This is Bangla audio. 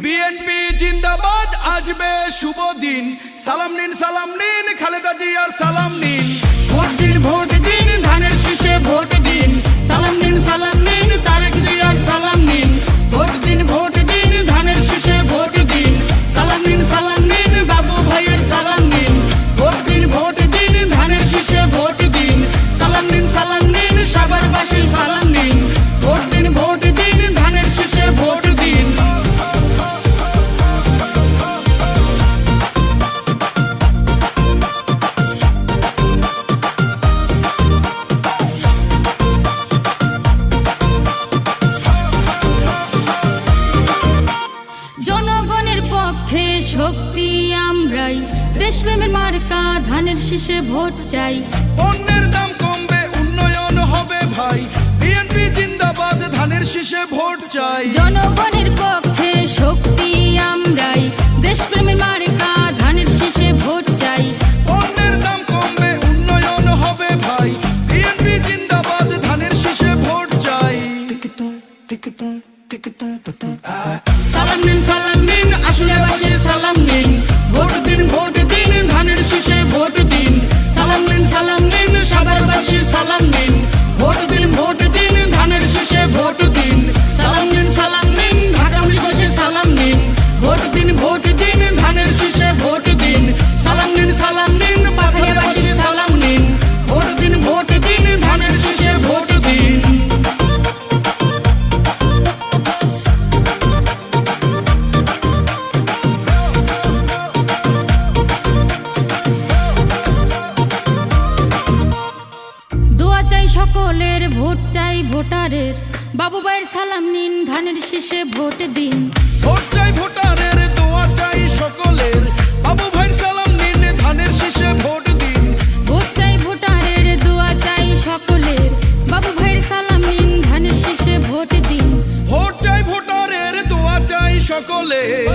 বিএনপি জিন্দাবাদ আজবে শুভ দিন। সালাম নিন সালাম নিন খালেদা জিয়ার সালাম নিন। পক্ষে শক্তি আমরাই। দেশপ্রেমের মার্কা ধানের শীষে ভোট চাই। পণ্যের দাম কমবে উন্নয়ন হবে ভাই। বিএনপি জিন্দাবাদ ধানের শীষে ভোট চাই। জনগণের সালাম নিন সালাম নিন আসলে বাসীর সালাম নিন। ভোট দিন ভোট চাই সকলের ভোট চাই ভোটারের। বাবু ভাইয়ের সালাম নিন ধানের শীষে ভোট দিন। ভোট চাই ভোটারের দোয়া চাই সকলের। বাবু ভাই সালাম নিন ধানের শীষে ভোট দিন। ভোট চাই ভোটারের দোয়া চাই সকলের। বাবু ভাইয়ের সালাম নিন ধানের শীষে ভোট দিন। ভোট চাই ভোটারের দোয়া চাই সকলের।